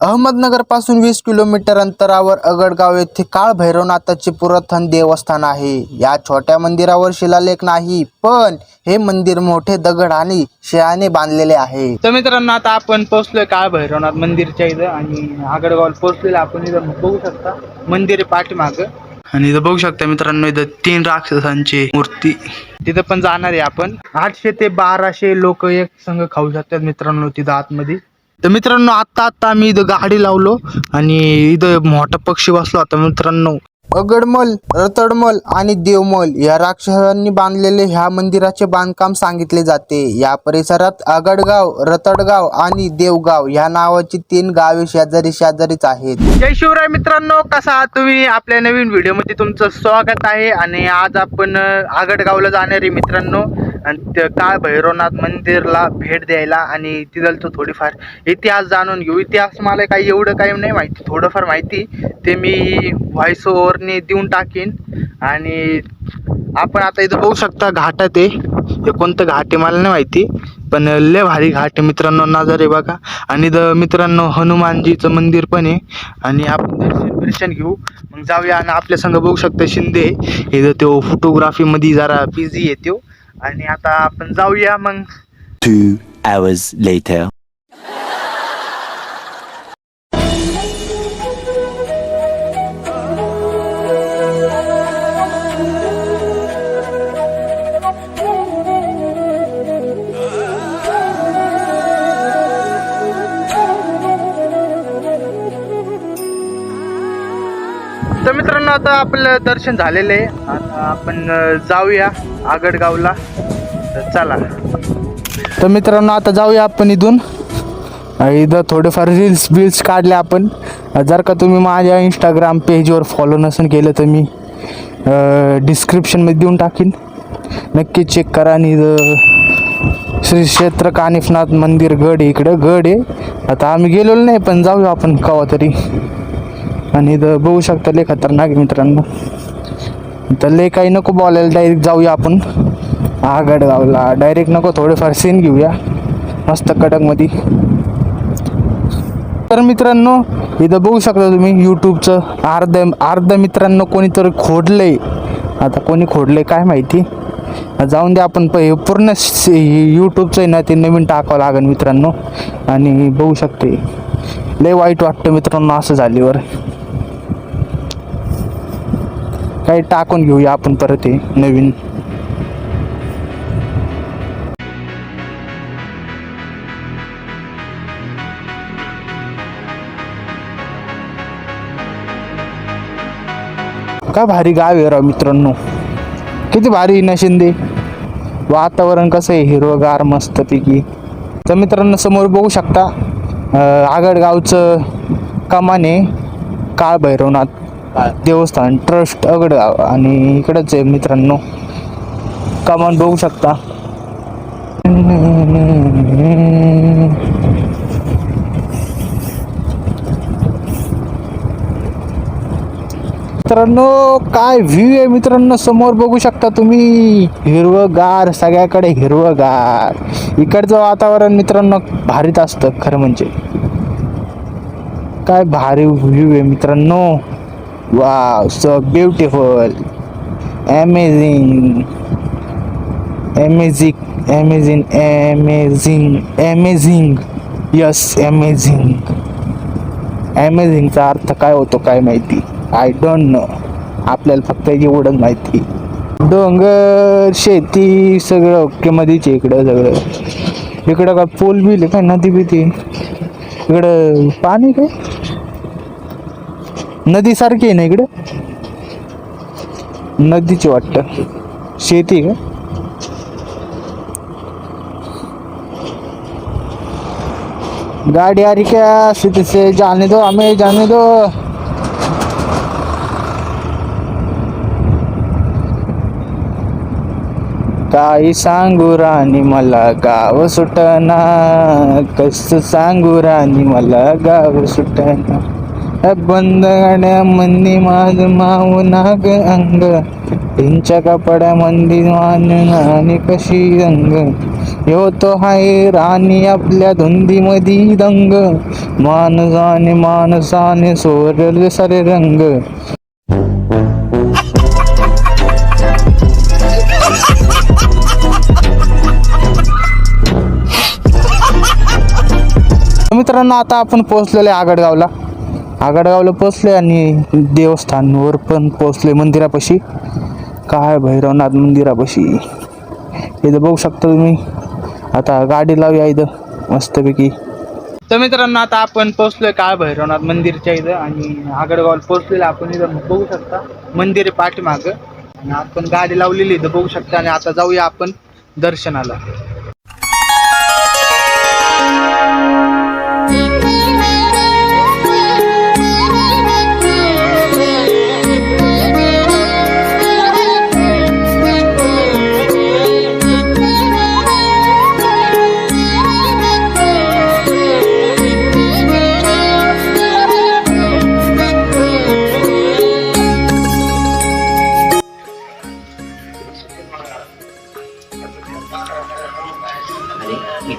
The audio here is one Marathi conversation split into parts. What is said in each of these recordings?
अहमदनगरपासून वीस किलोमीटर अंतरावर अगडगाव येथे काळ भैरवनाथाचे पुरातन देवस्थान आहे. या छोट्या मंदिरावर शिलालेख नाही पण हे मंदिर मोठे दगड आणि शिळाने बांधलेले आहे. तर मित्रांनो आता आपण पोहोचलोय काळ भैरवनाथ मंदिरच्या इथं आणि आगडगाव पोहोचलेलं आपण इथं बघू शकता मंदिर पाठीमाग. आणि इथं बघू शकता मित्रांनो इथं तीन राक्षसांची मूर्ती. तिथं पण जाणार आहे आपण. आठशे ते बाराशे लोक एक संघ खाऊ शकतात मित्रांनो तिथं आतमध्ये. तर मित्रांनो आत्ता आत्ता आम्ही इथं गाडी लावलो आणि इथं मोठा पक्षी बसला होता मित्रांनो. अगडमल रतडमल आणि देवमल या राक्षसांनी बांधलेले ह्या मंदिराचे बांधकाम सांगितले जाते. या परिसरात अगडगाव रतडगाव आणि देवगाव ह्या नावाची तीन गावे शेजारी शेजारीच आहेत. जय शिवराय मित्रांनो कसा आहात तुम्ही? आपल्या नवीन व्हिडिओमध्ये तुमचं स्वागत आहे आणि आज आपण आगडगावला जाणार आहे मित्रांनो. आणि त्या काळ भैरवनाथ मंदिरला भेट द्यायला आणि तिथलचं थोडीफार इतिहास जाणून घेऊ. इतिहास मला काही एवढं काही नाही माहिती थोडंफार माहिती. ते मी व्हॉइस ओव्हरने देऊन टाकीन. आणि आपण आता इथं बघू शकता घाट आहे हे कोणतं घाट आहे मला नाही माहिती पण लय भारी घाट आहे मित्रांनो नजर आहे बघा. आणि इथं मित्रांनो हनुमानजीचं मंदिर पण आहे. आणि आपण दर्शन दर्शन घेऊ. मग जाऊया आणि आपल्या संग बघू शकता शिंदे. इथं तो फोटोग्राफीमध्ये जरा बिझी आहे तो. आणि आता आपण जाऊया मग Two hours later. आता आपलं दर्शन झालेलं आहे. आता आपण जाऊया आगडगावला. तर चला. तर मित्रांनो आता जाऊया आपण इथून. इथं थोडेफार रील्स बिल्स काढले आपण. जर का तुम्ही माझ्या इंस्टाग्राम पेजवर फॉलो नसेल केलं तर मी डिस्क्रिप्शनमध्ये देऊन टाकीन. नक्की चेक करा. आणि श्री क्षेत्र कानिफनाथ मंदिर गड इकडं गड आहे. आता आम्ही गेलेलो नाही पण जाऊया आपण कवा तरी. आणि इथं बघू शकता लय खतरनाक मित्रांनो. तर लय काही नको बोलायला डायरेक्ट जाऊया आपण. आगडगावला डायरेक्ट नको थोडेफार सीन घेऊया. मस्त कडकमध्ये तर मित्रांनो इथं बघू शकता तुम्ही यूट्यूबचं अर्ध अर्ध मित्रांनो कोणीतरी खोडलंय. आता कोणी खोडलंय काय माहिती? जाऊन द्या आपण प- पूर्ण यूट्यूबचं आहे ना ते नवीन टाकावं लागेल मित्रांनो. आणि बघू शकते लय वाईट वाटतं मित्रांनो असं झाल्यावर. काही टाकून घेऊया आपण परत हे नवीन. काय भारी गाव आहे राव मित्रांनो. किती भारी ना शिंदे. वातावरण कसं आहे हिरवगार मस्तपैकी. तर मित्रांनो समोर बघू शकता आगडगावचं कमान आहे काळ भैरवनाथ देवस्थान ट्रस्ट अगडगाव आणि इकडंच आहे मित्रांनो. कमान बघू शकता. मित्रांनो काय व्ह्यू आहे मित्रांनो? समोर बघू शकता तुम्ही. हिरवगार सगळ्याकडे हिरवगार. इकडचं वातावरण मित्रांनो भारीच असतं खरं म्हणजे. काय भारी व्ह्यू आहे मित्रांनो. Wow so beautiful amazing amazing amazing amazing amazing yes amazing अमेझिंगचा अर्थ काय होतो काय माहिती? आय डोंट नो आपल्याला फक्त एवढंच माहिती. डोंगर शेती सगळं. ओके मध्येच आहे इकडं सगळं. इकडं काय पूल बिल काय? नदी बिती इकडं पाणी काय? नदीसारखी आहे ना इकडे? नदीची वाटतं शेती का? गाड़ी आ रही क्या सीधे से जाने दो हमें जाने दो. काही सांगू राणी मला गाव सुटना. कस सांगू राणी मला गाव सुटना. बंद गाड्या मंदी माझ माऊ नाग अंग त्यांच्या कपड्या मंदी मान आणि कशी रंग होतो हाय राणी आपल्या धुंदीमधी दंग माणसाने माणसाने सोरले सारे रंग मित्रांनो आता आपण पोहोचलेले आहे आगडगावला आगडगावला पोहोचले आणि देवस्थानवर पण पोचले मंदिरापाशी. काय भैरवनाथ मंदिरापाशी. इथं बघू शकता तुम्ही. आता गाडी लावूया इथं मस्तपैकी. तर मित्रांनो आता आपण पोहोचलोय काळ भैरवनाथ मंदिरच्या इथं आणि आगडगावला पोहोचलेलं आपण इथं बघू शकता. मंदिर आहे पाठीमागं. आणि आपण गाडी लावलेली इथं बघू शकता. आणि आता जाऊया आपण दर्शनाला.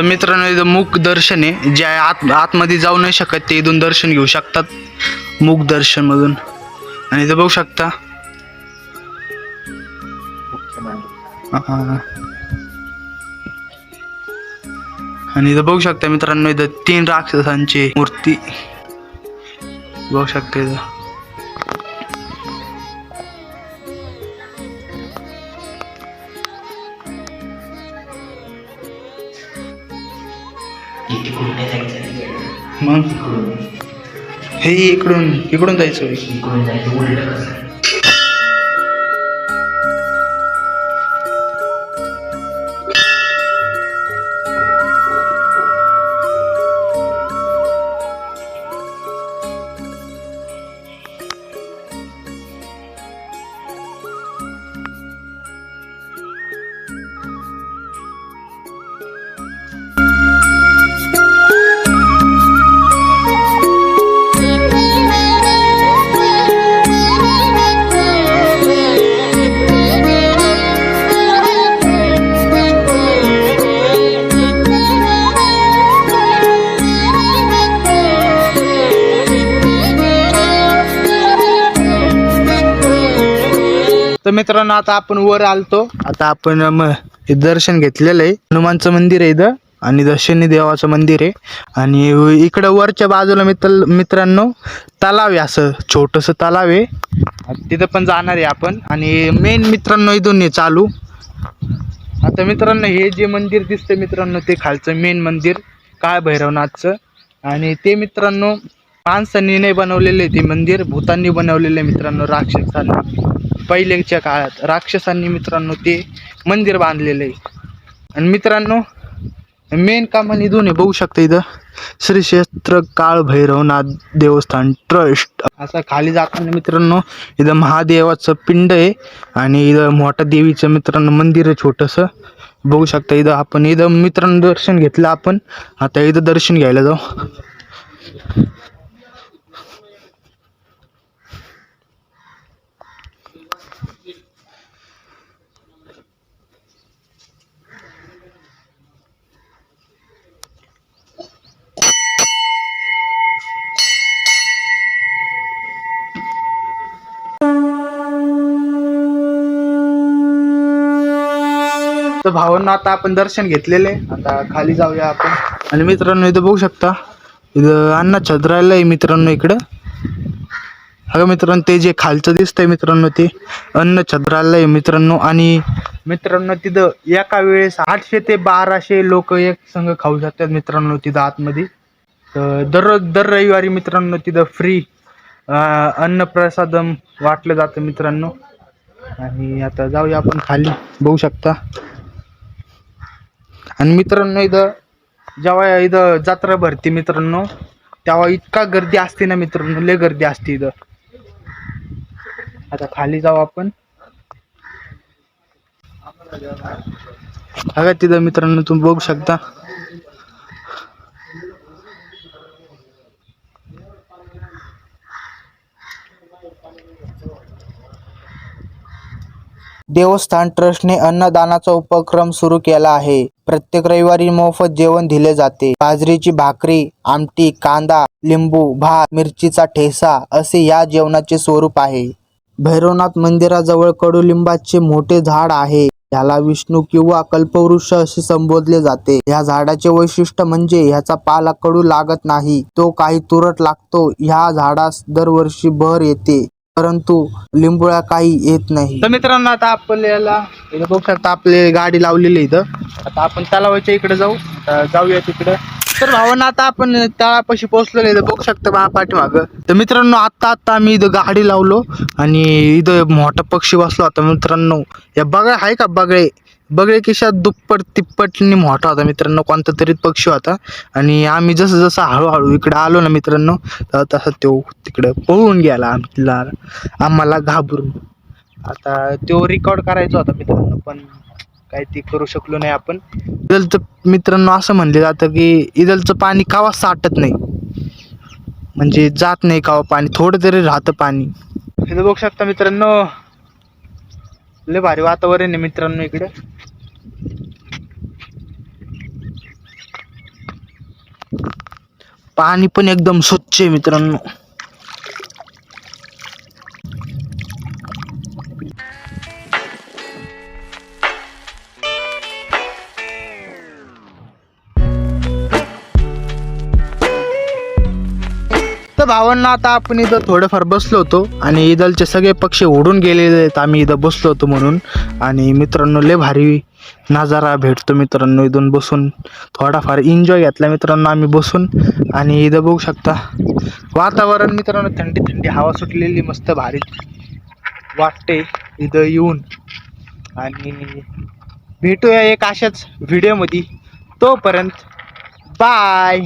तर मित्रांनो इथं मुख दर्शन आहे. जे आत आतमध्ये जाऊ नाही शकत ते इथून दर्शन घेऊ शकतात. मुख दर्शन मधून. आणि इथं बघू शकता. आणि इथं बघू शकता मित्रांनो इथं तीन राक्षसांची मूर्ती. बघू शकता इथं. मग? हे इकडून इकडून जायचं होय. तर मित्रांनो आता आपण वर आलतो. आता आपण म दर्शन घेतलेलं आहे. हनुमानचं मंदिर आहे इथं आणि दशनी देवाचं मंदिर आहे. आणि इकडं वरच्या बाजूला मित्र मित्रांनो तलाव आहे असं छोटंसं तलाव आहे. आणि तिथं पण जाणार आहे आपण. आणि मेन मित्रांनो इथून आहे चालू. आता मित्रांनो हे जे मंदिर दिसतं मित्रांनो ते खालचं मेन मंदिर काळ भैरवनाथचं. आणि ते मित्रांनो माणसांनी नाही बनवलेले ते मंदिर भूतांनी बनवलेले मित्रांनो राक्षसांनी. पहिल्याच्या काळात राक्षसांनी मित्रांनो ते मंदिर बांधलेलं आहे. आणि मित्रांनो मेन काम आणि दोन्ही बघू शकता इथं. श्री क्षेत्र काळ भैरवनाथ देवस्थान ट्रस्ट असं खाली जाताना मित्रांनो इथं महादेवाचं पिंड आहे आणि इथं मोठा देवीचं मित्रांनो मंदिर आहे छोटंसं. बघू शकता इथं आपण इथं मित्रांनो दर्शन घेतलं आपण. आता इथं दर्शन घ्यायला जाऊ. तर भावांना आता आपण दर्शन घेतलेले. आता खाली जाऊया आपण. आणि मित्रांनो इथं बघू शकता. इथं अण्णा छत्रायला आहे मित्रांनो इकडं. अगं मित्रांनो ते जे खालचं दिसतंय मित्रांनो ते अन्न छत्रालय आहे मित्रांनो. आणि मित्रांनो तिथं एका वेळेस आठशे ते बाराशे लोक एक संघ खाऊ शकतात मित्रांनो तिथं आतमध्ये. तर दररोज दर रविवारी मित्रांनो तिथं फ्री अन्नप्रसादम वाटलं जातं मित्रांनो. आणि आता जाऊया आपण खाली. बघू शकता. आणि मित्रांनो इथं जेव्हा इथं जत्रा भरते मित्रांनो तेव्हा इतका गर्दी असते ना मित्रांनो लय गर्दी असते इथं. आता खाली जाऊ आपण. बघा तिथं मित्रांनो तुम्ही बघू शकता. देवस्थान ट्रस्टने अन्नदानाचा उपक्रम सुरू केला आहे. प्रत्येक रविवारी मोफत जेवण दिले जाते. बाजरीची भाकरी आमटी कांदा लिंबू भात मिरचीचा ठेसा असे या जेवणाचे स्वरूप आहे. भैरवनाथ मंदिराजवळ कडुलिंबाचे मोठे झाड आहे. याला विष्णू किंवा कल्पवृक्ष असे संबोधले जाते. या झाडाचे वैशिष्ट्य म्हणजे ह्याचा पाला कडू लागत नाही. तो काही तुरट लागतो. ह्या झाडास दरवर्षी बहर येते. परंतु लिंबुळा काही येत नाही. तर मित्रांनो आता आपल्याला इथं बघू शकता आपली गाडी लावलेली इथं. आता आपण तलावाच्या इकडे जाऊ. आता जाऊया तिकडे. तर भावांना आता आपण तळापाशी पोहोचलेलो नाही इथं बघू शकता बा पाठीमाग तर मित्रांनो आत्ता आत्ता आम्ही इथं गाडी लावलो आणि इथं मोठा पक्षी बसला होता मित्रांनो. या बगळे आहे का बगळे? बगळे किशात दुप्पट तिप्पटनी मोठा होता मित्रांनो. कोणता तरी पक्षी होता. आणि आम्ही जसं जसं हळूहळू इकडे आलो ना मित्रांनो तर तसं तो तिकडं पळून गेला आमला आम्हाला घाबरून. आता तो रेकॉर्ड करायचा होता मित्रांनो पण काय ते करू शकलो नाही आपण. इदलचं मित्रांनो असं म्हणले जातं की इदलचं पाणी कावा साठत नाही. म्हणजे जात नाही कावा पाणी थोडं तरी राहतं पाणी. बघू शकता मित्रांनो लय भारी वातावरण आहे मित्रांनो इकडे. पाणी पण एकदम स्वच्छ आहे मित्रांनो. तर भावांना आता आपण इथं थोडंफार बसलो होतो आणि इदलचे सगळे पक्षी उडून गेलेले आहेत. आम्ही इथं बसलो होतो म्हणून. आणि मित्रांनो लय भारी नजारा भेटतो मित्रांनो. इथून बसून थोडाफार एन्जॉय घेतला मित्रांनो आम्ही बसून. आणि इथं बघू शकता वातावरण मित्रांनो थंडी थंडी हवा सुटलेली मस्त भारी वाटते इथं येऊन. आणि भेटूया एक अशाच व्हिडिओमध्ये तोपर्यंत बाय